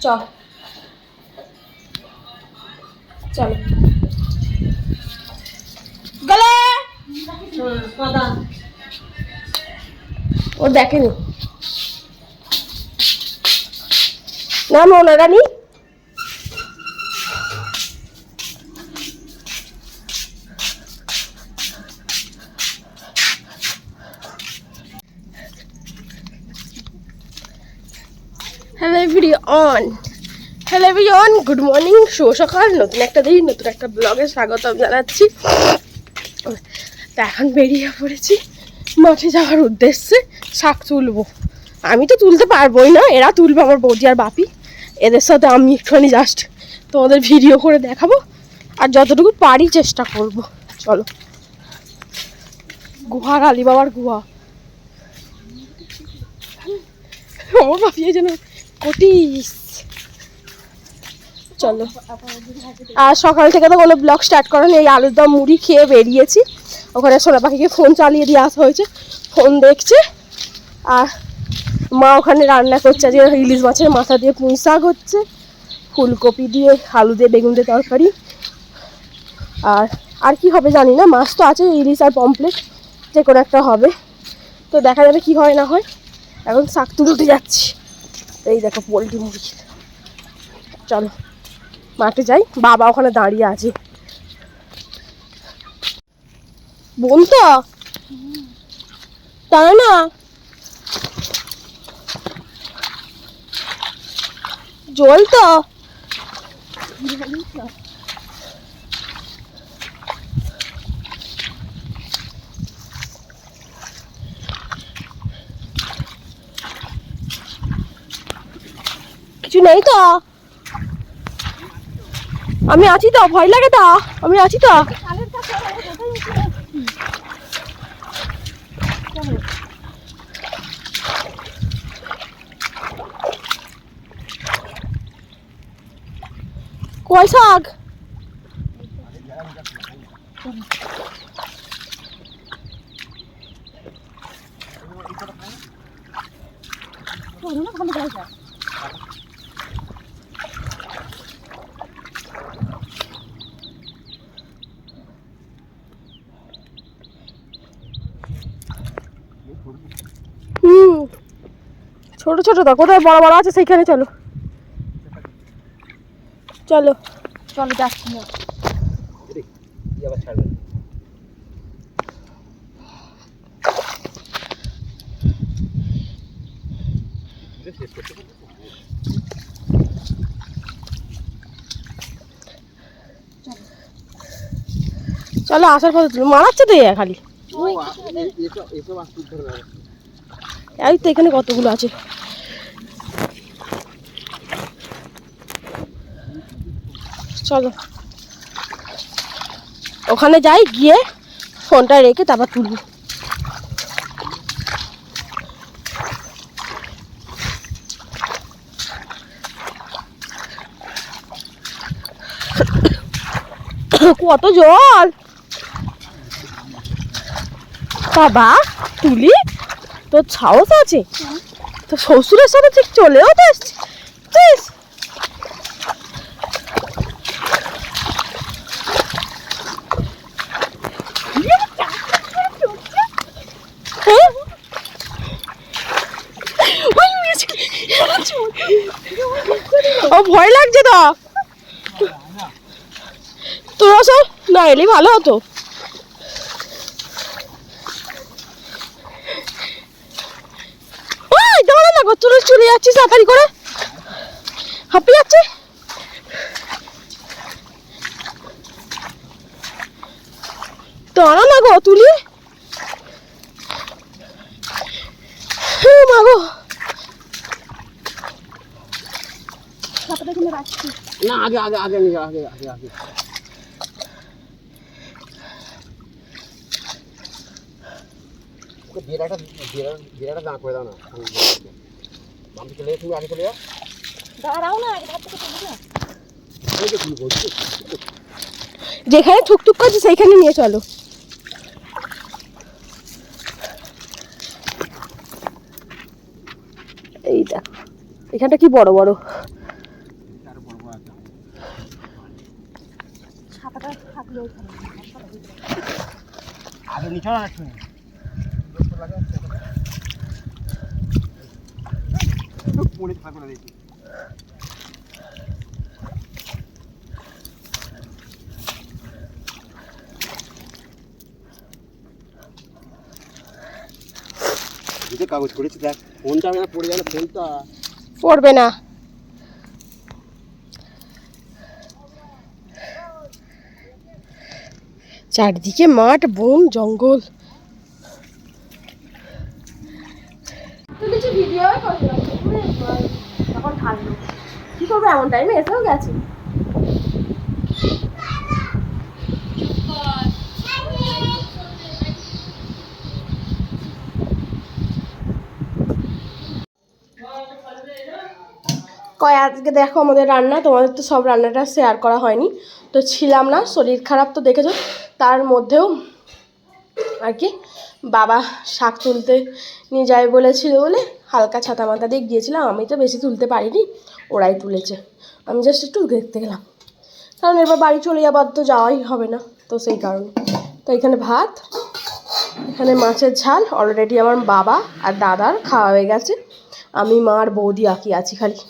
চ চলো। গেলে! ও দেখেনি। না ওনারা নি hello everyone hello everyone good morning শুভ সকাল। নতুন একটা দিন, নতুন একটা ব্লগে স্বাগতম জানাচ্ছি। তা এখন বেরিয়ে পড়েছি মাঠে যাওয়ার উদ্দেশ্যে শাক তুলবো। আমি তো তুলতে পারবোই না। এরা তুলবে আমার বৌদি আর বাপি। এদের সাথে আমি একটুখানি জাস্ট তোমাদের ভিডিও করে দেখাবো। আর যতটুকু পারি চেষ্টা করব। চলো। গুহার আলী বাবার গুহা। আমার বাপি, এই জন্য কটিস। চলো। আর সকাল থেকে তো কোনো ব্লগ স্টার্ট করা নেই আলুর দম মুড়ি খেয়ে বেরিয়েছি। ওখানে সোনা পাখিকে ফোন চালিয়ে দিয়ে আসা হয়েছে ফোন দেখছে। আর মা ওখানে রান্না করছে যে ইলিশ মাছের মাথা দিয়ে পুঁই শাক হচ্ছে, ফুলকপি দিয়ে আলু দিয়ে বেগুন দিয়ে তরকারি। আর আর কি হবে জানি না, মাছ তো আছে, ইলিশ আর পমপ্লেট যে কোনো একটা হবে। তো দেখা যাবে কি হয় না হয়, এখন শাক তুলতে যাচ্ছি। এই দেখো পোলট্রি মুরগি। চলো, মাঠে যাই, বাবা ওখানে দাঁড়িয়ে আছে। বোন তো তাই না জল তো নেই তো। আমি আছি তো ভয় লাগে তো। আমি আছি তো। কয় শাক? হুম। ছোট ছোট তো কোথায় বড় বড় আছে সেইখানে চলো। চলো। চলো যাচ্ছি না চলো আসার কথা তুলো মারাচ্ছে তো খালি। এই তো এখানে কতগুলো আছে? চলো। ওখানে যাই গিয়ে ফোনটা রেখে তারপর তুলবো। কত জল! বাবা, তুলি, তোর সাহস আছে? তো শ্বশুরের সাথে ঠিক চলেও তো এসছিস? ও ভয় লাগছে তো। তোরা সব না এলেই ভালো হতো। গো তুই চলে যাচ্ছিস তাড়াতাড়ি করে। হাঁপিয়ে যাচ্ছে? দাঁড়া না গো তুলি। হে মা না আগে আগে আগে আগে আগে আগে বিরাটা বিরাটা দাঁড় করে দাও না। দাঁড়াও যেখানে ঠুকঠুক করছে সেইখানে নিয়ে চলো। এইটা এখানটা কি বড় বড়? আগে নিচে না না কাগজ করেছি দেখ। গেল ফোনটা। পড়বে না। চারদিকে মাঠ বন জঙ্গল ভিডিও তখন করব এমন টাইমে এসেও গেছে। কয়, আজকে দেখো আমাদের রান্না। তোমাদের তো সব রান্নাটা শেয়ার করা হয়নি। তো ছিলাম না, শরীর খারাপ তো দেখেছ। তার মধ্যেও আর কি বাবা শাক তুলতে নিয়ে যাবে বলেছিল বলে হালকা ছাতা মাথা দিয়ে গিয়েছিলাম, আমি তো বেশি তুলতে পারিনি, ওরাই তুলেছে। আমি জাস্ট একটু দেখতে গেলাম। কারণ এবার বাড়ি চলে যাবার তো যাওয়াই হবে না, তো সেই কারণে। তো এখানে ভাত, এখানে মাছের ঝাল অলরেডি আমার বাবা আর দাদার খাওয়া হয়ে গেছে। আমি, মা আর বৌদি আঁকি আছি খালি।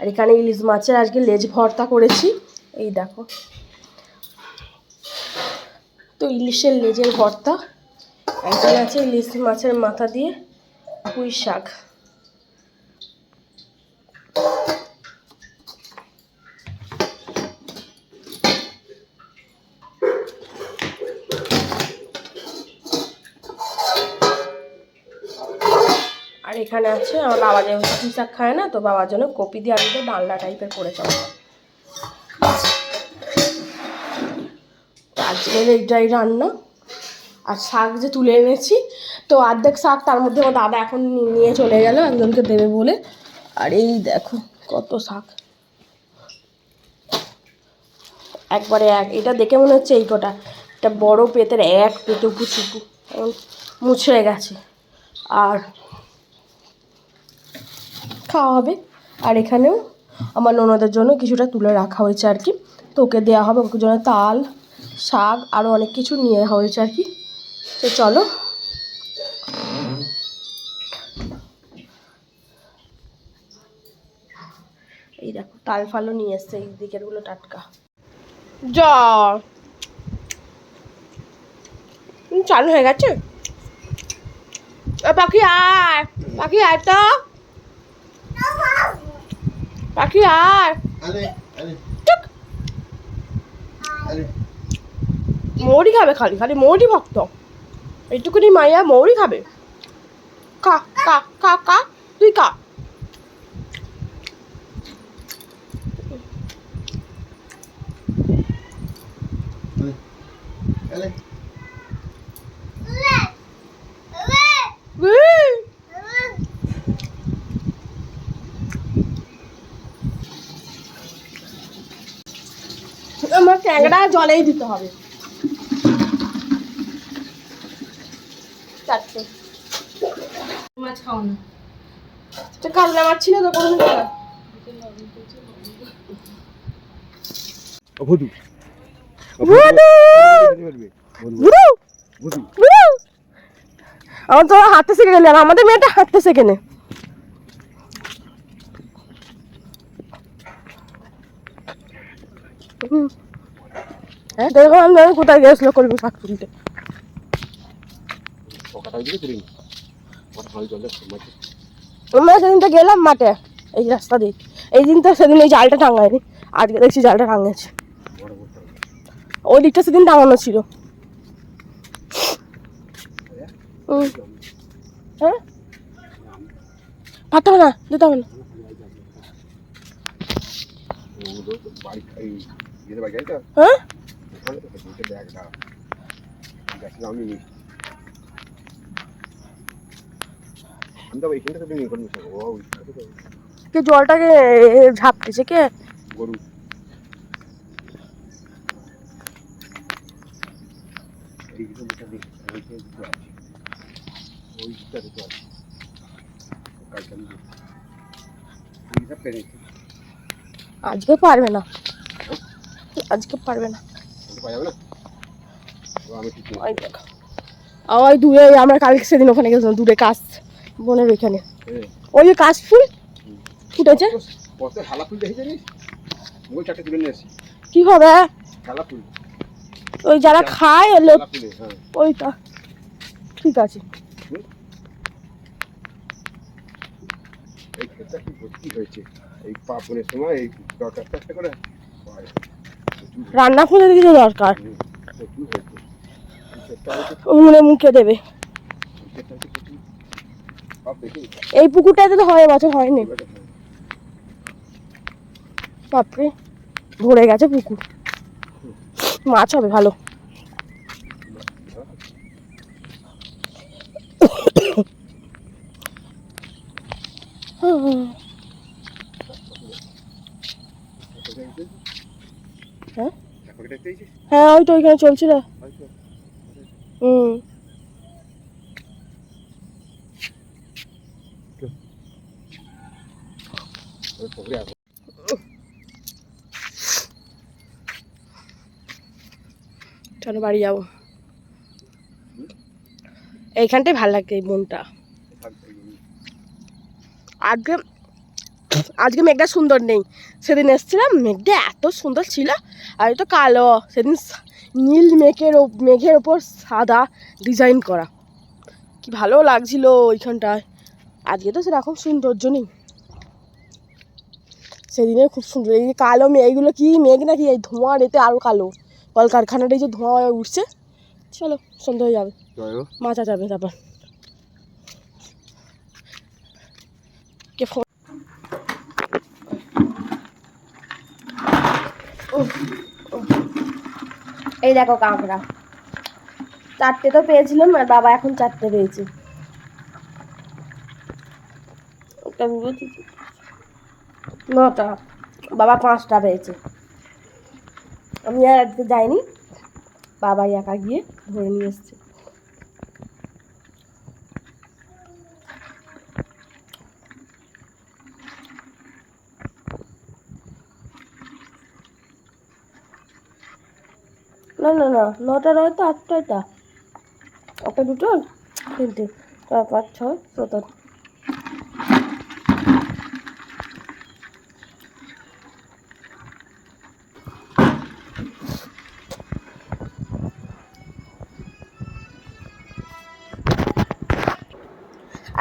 আর এখানে ইলিশ মাছের আজকে লেজ ভর্তা করেছি। এই দেখো। তো ইলিশের লেজের ভর্তা এখানে আছে ইলিশ মাছের মাথা দিয়ে পুঁই শাক। আর এখানে আছে, আমার বাবা যেহেতু পুঁই শাক খায় না, তো বাবার জন্য কপি দিয়ে আলু দিয়ে ডালনা টাইপের করেছে আমার আজকের এইটাই রান্না আর শাক যে তুলে এনেছি, তো অর্ধেক শাক তার মধ্যে আমার দাদা এখন নিয়ে চলে গেল, একজনকে দেবে বলে। আর এই দেখো কত শাক। একবারে এক, এটা দেখে মনে হচ্ছে এই কটা। এটা বড় পেতের এক পেতে পুচুকু মুছে গেছে। আর খাওয়া হবে। আর এখানেও আমার ননদের জন্য কিছুটা তুলে রাখা হয়েছে আর কি। তো ওকে দেওয়া হবে, ওকে জন্য তাল, শাক আরও অনেক কিছু নিয়ে হয়েছে আর কি। তো চলো। এই দেখো তাল ফালও নিয়ে এসছে এই দিকেরগুলো টাটকা। যা। চালু হয়ে গেছে? পাখি আয় পাখি আয় তো। পাখি আয়। মৌরি খাবে খালি খালি মৌরি ভক্ত। এইটুকুনি মাইয়া মৌরি খাবে। কা কা কা কা, তুই কা। আমার ট্যাংরা জলেই দিতে হবে। চারটে মাছ খাও না। তো কালনা মাছ ছিল তো কোন ভুদু ভুদু! বুড়ো ভুদু বুড়ো আমার তো হাঁটতে শিখে গেলে আর আমাদের মেয়েটা হাঁটতে শেখে নে। হ্যাঁ দেখো আমি কোথায় গেছিল করবি শাক তুলতে ওটা দিকে তুলিনি ওটা হাল জলে মাছ আমরা সেদিন তো গেলাম মাঠে এই রাস্তা দিয়ে। এই দিন তো সেদিন এই জালটা টাঙায়নি আজকে দেখছি জালটা টাঙাচ্ছে বড় ওই দিকটা সেদিন টাঙানো ছিল। হ্যাঁ? পারতে না? দিতে হবে না। হ্যাঁ ওখানে তো দুটো ব্যাগ দাও দেখলাম আমি নি আমি তো এইখানটা তো নিয়ে করবি ও ওইখানে তো কে জলটাকে ঝাপতেছে কে? গরু। আজকে পারবে না। আজকে পারবে না। ওই দেখো। ওই দূরে আমরা কালকে সেদিন ওখানে গেছিলাম দূরে কাশ বনের ওইখানে। ওই যে কাশ ফুল? ফুটেছে কত- কত হালা ফুল দেখে জানিস ওই চারটে তুলে নিয়ে কি হবে? হালা ফুল। ওই যারা খায় হ্যাঁ। ওইটা। ঠিক আছে। এই ক্ষেতটা কি ভর্তি হয়েছে? এই পাপনের সময় এই দরকার একটা করে? রান্না করে দিতে দরকার। উনুনে মুখে দেবে এই ক্ষেতটা হয়েছে প্রচুর সব দেখি এই পুকুরটাতে তো হয় বছর হয়নি। বাপরে, ভরে গেছে পুকুর। মাছ হবে ভালো। হ্যাঁ? হ্যাঁ ওই তো ওইখানে চলছিল। হুম ওই পুকুরে আসো চলো বাড়ি যাব। এইখানটাই ভালো লাগছে এই মনটা। আজকে আজকে মেঘটা সুন্দর নেই। সেদিন এসেছিলাম, মেঘটা এত সুন্দর ছিল, আর এটা কালো। সেদিন নীল মেঘের মেঘের ওপর সাদা ডিজাইন করা। কি ভালো লাগছিল ওইখানটায়। আজকে তো সেরকম সৌন্দর্য নেই। সেদিনে খুব সুন্দর। এই কালো মেঘ এইগুলো কি মেঘ নাকি? এই ধোঁয়া এতে আরও কালো। কলকারখানাটা এই যে ধোঁয়া হয়ে উঠছে। চলো সন্ধ্যা হয়ে যাবে। মাচা যাবে তারপর। কে ফোন। এই দেখো কাঁকড়া। চারটে তো পেয়েছিলাম আর বাবা এখন চারটে পেয়েছে। ওটা বুঝেছি। নটা। বাবা পাঁচটা পেয়েছে আমি আর আজকে যাইনি। বাবাই একা গিয়ে ধরে নিয়ে এসছে। না না না, নটা নয় তো আটটা এটা একটা দুটো? তিনটে। পাঁচ, ছয় সতেরো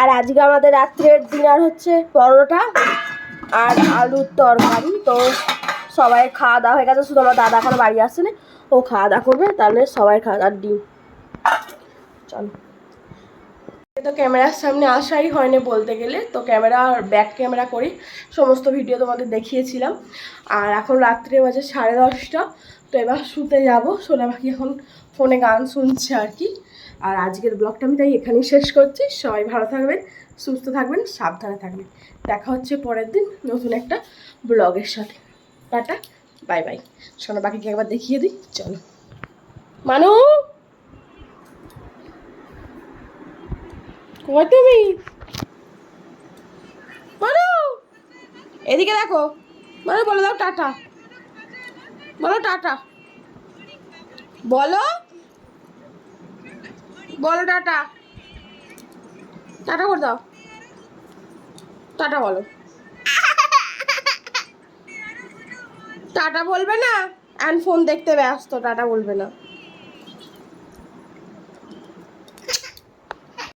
আর আজকে আমাদের রাত্রের ডিনার হচ্ছে পরোটা আর আলুর তরকারি। তো সবাই খাওয়া দাওয়া হয়ে গেছে, শুধু আমার দাদা এখনও বাড়ি আসছে ও খাওয়া দাওয়া করবে, তাহলে সবাই খাওয়া দাওয়ার ডিম। চলো। তো ক্যামেরার সামনে আসাই হয়নি বলতে গেলে, তো ক্যামেরা ব্যাক ক্যামেরা করি, সমস্ত ভিডিও তোমাদের দেখিয়েছিলাম। আর এখন রাত্রে বাজে সাড়ে দশটা, তো এবার শুতে যাব, সোনা পাখি এখন ফোনে গান শুনছে আর কি। আর আজকের ব্লগটা আমি তাই এখানেই শেষ করছি। সবাই ভালো থাকবেন, সুস্থ থাকবেন, সাবধানে থাকবেন। দেখা হচ্ছে পরের দিন নতুন একটা ব্লগের সাথে। টাটা, বাই বাই। সোনা পাখিকে একবার দেখিয়ে দিই, চলো। মানু! তুমি? মানু! এদিকে দেখো। মানু, বলে দাও টাটা। বলো টাটা। বলো। বলো টাটা। টাটা করে দাও। টাটা বলো। টাটা বলবে না। অ্যান্ড ফোন দেখতে ব্যস্ত, টাটা বলবে না।